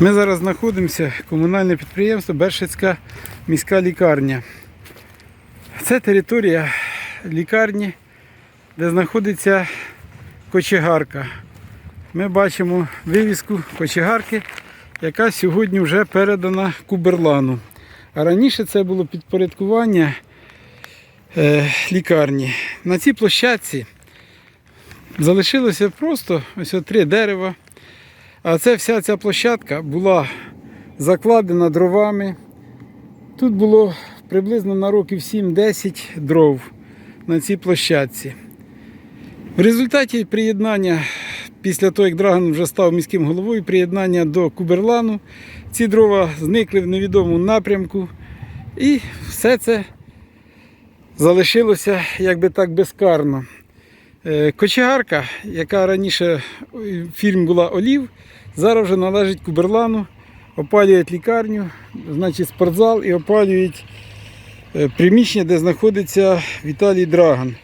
Ми зараз знаходимося комунальне підприємство Бершицька міська лікарня. Це територія лікарні, де знаходиться кочегарка. Ми бачимо вивіску кочегарки, яка сьогодні вже передана Куберлану. А раніше це було підпорядкування е, лікарні. На цій площадці залишилося просто ось три дерева. А це вся ця площадка була закладена дровами. Тут було приблизно на років 7-10 дров на цій площадці. В результаті приєднання, після того, як Драган вже став міським головою, приєднання до Куберлану, ці дрова зникли в невідомому напрямку. І все це залишилося якби так безкарно. Е, Кочегарка, яка раніше ой, фільм була Олів, зараз вже належить Куберлану, опалюють лікарню, значить спортзал і опалюють е, приміщення, де знаходиться Віталій Драган.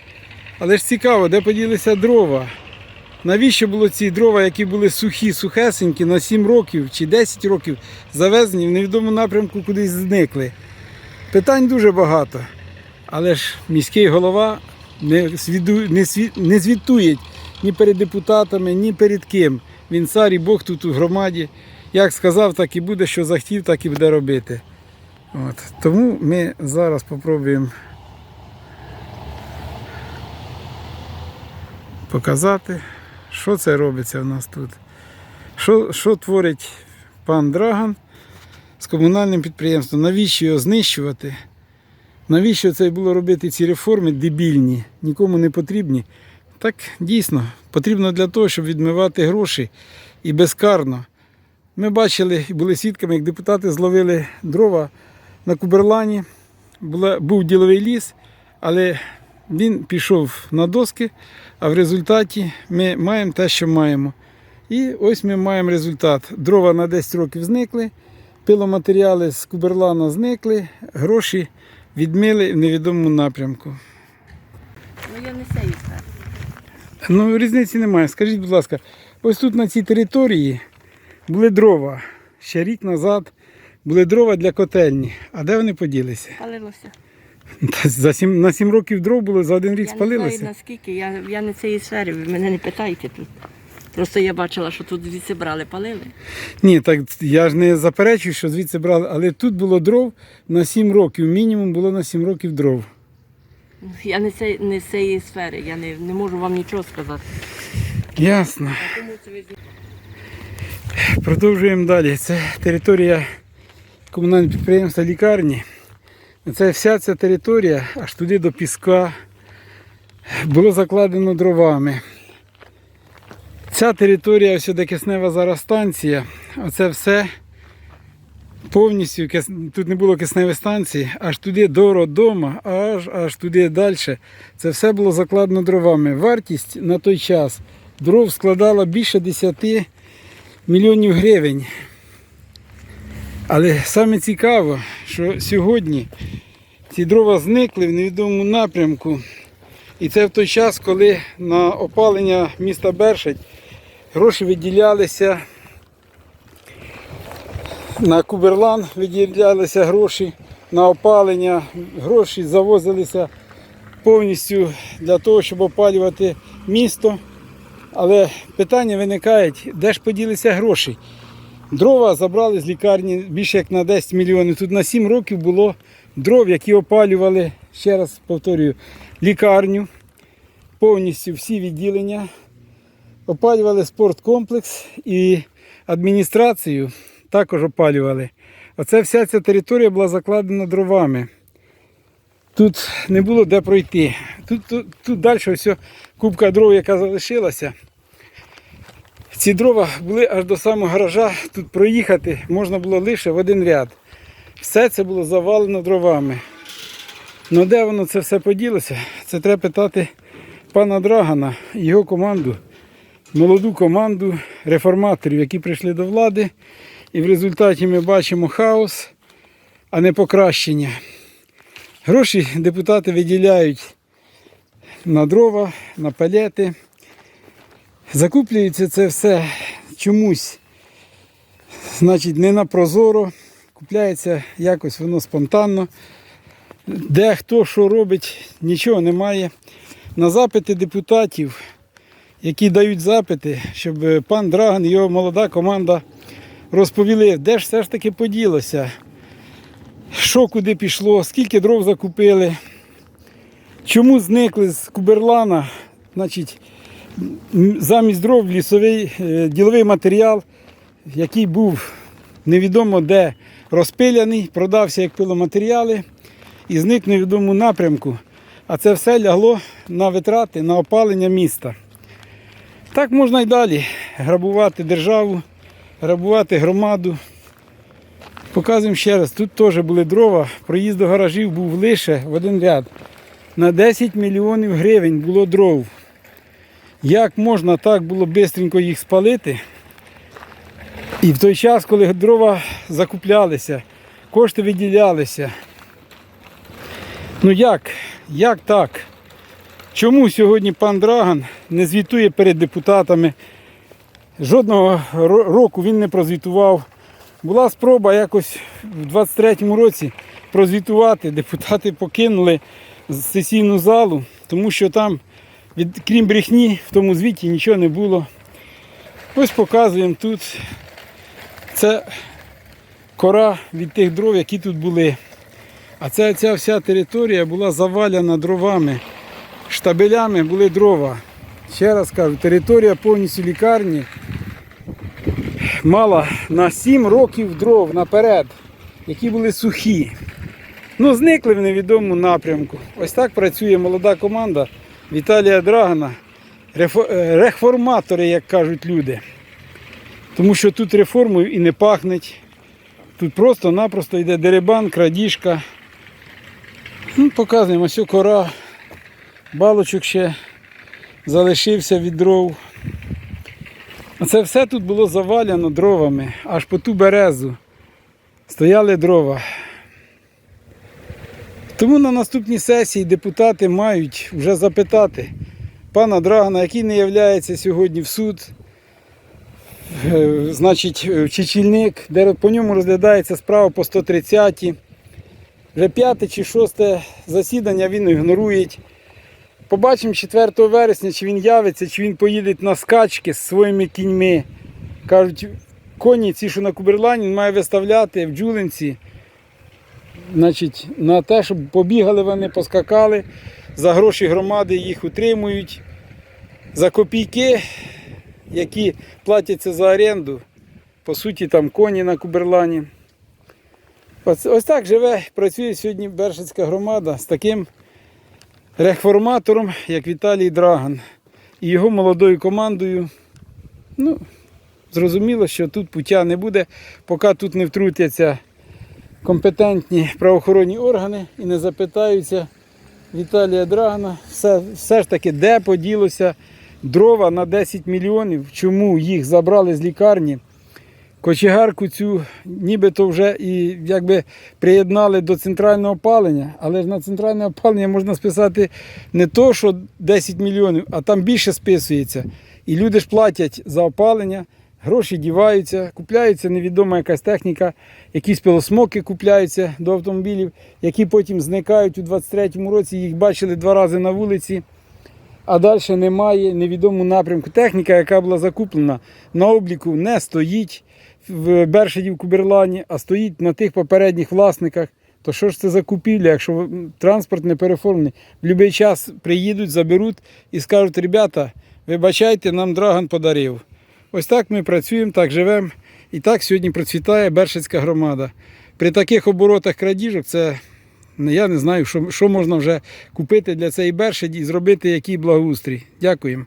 Але ж цікаво, де поділися дрова. Навіщо було ці дрова, які були сухі, сухесенькі, на 7 років чи 10 років завезені в невідомому напрямку кудись зникли? Питань дуже багато. Але ж міський голова не звітує ні перед депутатами, ні перед ким. Він цар і Бог тут у громаді. Як сказав, так і буде, що захотів, так і буде робити. От. Тому ми зараз спробуємо показати, що це робиться в нас тут. Що, що творить пан Драган з комунальним підприємством? Навіщо його знищувати? Навіщо це було робити ці реформи дебільні, нікому не потрібні? Так дійсно потрібно для того, щоб відмивати гроші і безкарно. Ми бачили і були свідками, як депутати зловили дрова на Куберлані. Був діловий ліс, але він пішов на доски, а в результаті ми маємо те, що маємо. І ось ми маємо результат. Дрова на 10 років зникли, пиломатеріали з Куберлана зникли, гроші відмили в невідомому напрямку. Ну я не сею. Ну, різниці немає. Скажіть, будь ласка, ось тут на цій території були дрова. Ще рік назад були дрова для котельні. А де вони поділися? Палилося. Та За сім, на 7 років дров було, за один рік Я не знаю наскільки, я, я не цієї сфери, ви мене не питайте тут. Просто я бачила, що тут звідси брали, палили. Ні, так я ж не заперечую, що звідси брали, але тут було дров на 7 років. Мінімум було на 7 років дров. Я не, це, не з цієї сфери, я не, не можу вам нічого сказати. Ясно. Продовжуємо далі. Це територія комунального підприємства лікарні. Це вся ця територія, аж туди до піска, було закладено дровами. Ця територія, ось киснева зараз станція, оце все повністю, тут не було кисневої станції, аж туди до роддома, аж аж туди далі. Це все було закладено дровами. Вартість на той час дров складала більше 10 мільйонів гривень. Але саме цікаво, що сьогодні ці дрова зникли в невідомому напрямку. І це в той час, коли на опалення міста Бершать гроші виділялися на Куберлан виділялися гроші на опалення, гроші завозилися повністю для того, щоб опалювати місто. Але питання виникають, де ж поділися гроші? Дрова забрали з лікарні більше як на 10 мільйонів. Тут на 7 років було дров, які опалювали, ще раз повторюю, лікарню, повністю всі відділення. Опалювали спорткомплекс і адміністрацію також опалювали. Оце вся ця територія була закладена дровами. Тут не було де пройти. Тут, тут, тут далі ось кубка дров, яка залишилася. Ці дрова були аж до самого гаража. Тут проїхати можна було лише в один ряд. Все це було завалено дровами. Ну де воно це все поділося? Це треба питати пана Драгана його команду, молоду команду реформаторів, які прийшли до влади. І в результаті ми бачимо хаос, а не покращення. Гроші депутати виділяють на дрова, на палети. Закуплюється це все чомусь Значить, не на прозоро, купляється якось воно спонтанно. Де хто що робить, нічого немає. На запити депутатів, які дають запити, щоб пан Драган і його молода команда розповіли, де ж все ж таки поділося, що куди пішло, скільки дров закупили, чому зникли з Куберлана, значить, замість дров лісовий е, діловий матеріал, який був невідомо де розпиляний, продався як пиломатеріали і зник в невідомому напрямку. А це все лягло на витрати, на опалення міста. Так можна й далі грабувати державу, грабувати громаду. Показуємо ще раз, тут теж були дрова, проїзд до гаражів був лише в один ряд. На 10 мільйонів гривень було дров. Як можна так було швидко їх спалити? І в той час, коли дрова закуплялися, кошти виділялися. Ну як? Як так? Чому сьогодні пан Драган не звітує перед депутатами? Жодного року він не прозвітував. Була спроба якось в 23-му році прозвітувати. Депутати покинули сесійну залу, тому що там, від, крім брехні, в тому звіті нічого не було. Ось показуємо тут. Це кора від тих дров, які тут були. А ця, ця вся територія була завалена дровами. Штабелями були дрова. Ще раз кажу, територія повністю лікарні мала на 7 років дров наперед, які були сухі. Ну, зникли в невідомому напрямку. Ось так працює молода команда Віталія Драгана. Е, Реформатори, як кажуть люди. Тому що тут реформою і не пахнеть. Тут просто-напросто йде деребан, крадіжка. Ну, показуємо, ось кора, балочок ще залишився від дров. Це все тут було завалено дровами, аж по ту березу. Стояли дрова. Тому на наступній сесії депутати мають вже запитати пана Драгана, який не являється сьогодні в суд, е, значить, в Чечільник, де по ньому розглядається справа по 130 ті Вже п'яте чи шосте засідання він ігнорує. Побачимо 4 вересня, чи він явиться, чи він поїде на скачки з своїми кіньми. Кажуть, коні ці, що на Куберлані, він має виставляти в Джулинці. Значить, на те, щоб побігали вони, поскакали, за гроші громади їх утримують. За копійки, які платяться за оренду, по суті, там коні на Куберлані. Ось, ось так живе, працює сьогодні Бершицька громада з таким реформатором, як Віталій Драган, і його молодою командою. Ну, зрозуміло, що тут пуття не буде, поки тут не втрутяться компетентні правоохоронні органи і не запитаються Віталія Драгана, все, все ж таки, де поділося дрова на 10 мільйонів, чому їх забрали з лікарні. Кочегарку цю нібито вже і якби приєднали до центрального опалення, але ж на центральне опалення можна списати не то, що 10 мільйонів, а там більше списується. І люди ж платять за опалення, гроші діваються, купляється невідома якась техніка, якісь пилосмоки купляються до автомобілів, які потім зникають у 23-му році, їх бачили два рази на вулиці. А далі немає невідомого напрямку. Техніка, яка була закуплена на обліку, не стоїть в Бершаді в Куберлані, а стоїть на тих попередніх власниках. То що ж це за купівля, якщо транспорт не переформлений? В будь-який час приїдуть, заберуть і скажуть, ребята, вибачайте, нам Драган подарив. Ось так ми працюємо, так живемо. І так сьогодні процвітає Бершицька громада. При таких оборотах крадіжок це я не знаю, що, що можна вже купити для цієї бершаді і зробити який благоустрій. Дякуємо.